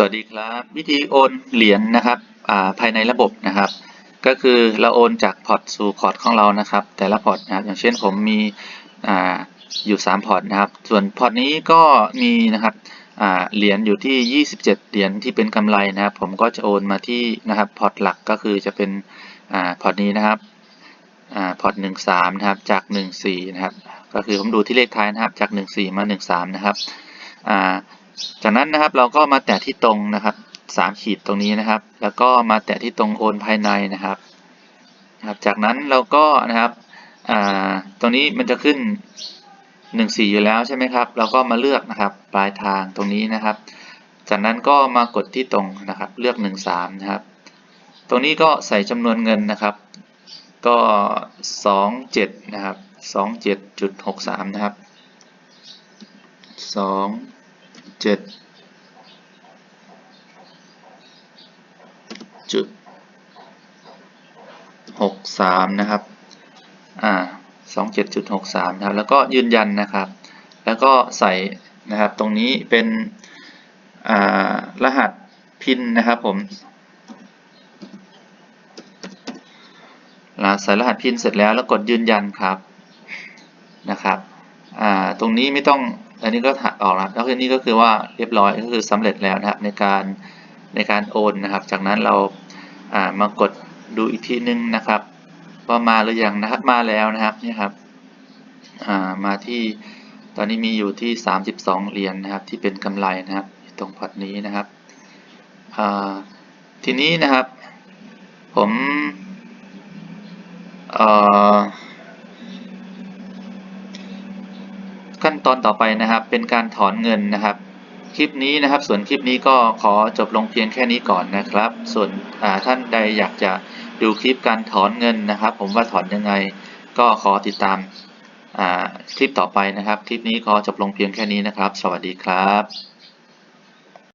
สวัสดีครับ วิธีโอนเหรียญนะครับาภายในระบบนะครับ ก็คือเราโอนจากพอร์ตสู่พอร์ตของเรานะครับ แต่ละพอร์ตนะครับอย่างเช่นผมมีออยู่ 3 พอร์ตนะครับ ส่วนพอร์ตนี้ก็มีนะครับเหรียญอยู่ที่ 27 เหรียญที่เป็นกำไรนะครับ ผมก็จะโอนมาที่นะครับพอร์ตหลักก็คือจะเป็นอพอร์ตนี้นะครับอพอร์ต13 นะครับจาก 14 นะครับ ก็คือผมดูที่เลขท้ายนะครับจาก 14 มา 13 นะครับ จากนั้นนะครับเราก็มาแตะที่ตรงนะครับสามขีดตรงนี้นะครับ แล้วก็มาแตะที่ตรงโอนภายในนะครับนะครับ จากนั้นเราก็นะครับตรงนี้มันจะขึ้นหนึ่งสี่อยู่แล้วใช่ไหมครับ เราก็มาเลือกนะครับปลายทางตรงนี้นะครับ จากนั้นก็มากดที่ตรงนะครับเลือกหนึ่งสามนะครับ ตรงนี้ก็ใส่จำนวนเงินนะครับ ก็สองเจ็ดนะครับสองเจ็ดจุดหกสามนะครับสอง เจ็ดจุดหกสามนะครับ อ่าสองเจ็ดจุดหกสามครับ แล้วก็ยืนยันนะครับ แล้วก็ใส่นะครับ ตรงนี้เป็น อ่ารหัสพินนะครับผมใส่รหัสพินเสร็จแล้วแล้วกดยืนยันครับ นะครับ อ่า ตรงนี้ไม่ต้อง อันนี้ก็ถักออกแล้วแล้วก็นี่ก็คือว่าเรียบร้อยก็คือสำเร็จแล้วนะครับในการในการโอนนะครับ จากนั้นเราอ่ามากดดูอีกทีนึงนะครับว่ามาหรือยังนะครับมาแล้วนะครับนี่ครับามาที่ตอนนี้มีอยู่ที่ 32 เหรียญนนะครับ ที่เป็นกำไรนะครับตรงพอร์ตนี้นะครับทีนี้นะครับ ผมเอ่อ ขั้นตอนต่อไปนะครับ เป็นการถอนเงินนะครับ คลิปนี้นะครับ ส่วนคลิปนี้ก็ขอจบลงเพียงแค่นี้ก่อนนะครับ ส่วนท่านใดอยากจะดูคลิปการถอนเงินนะครับ ผมว่าถอนยังไง ก็ขอติดตามคลิปต่อไปนะครับ คลิปนี้ขอจบลงเพียงแค่นี้นะครับ สวัสดีครับ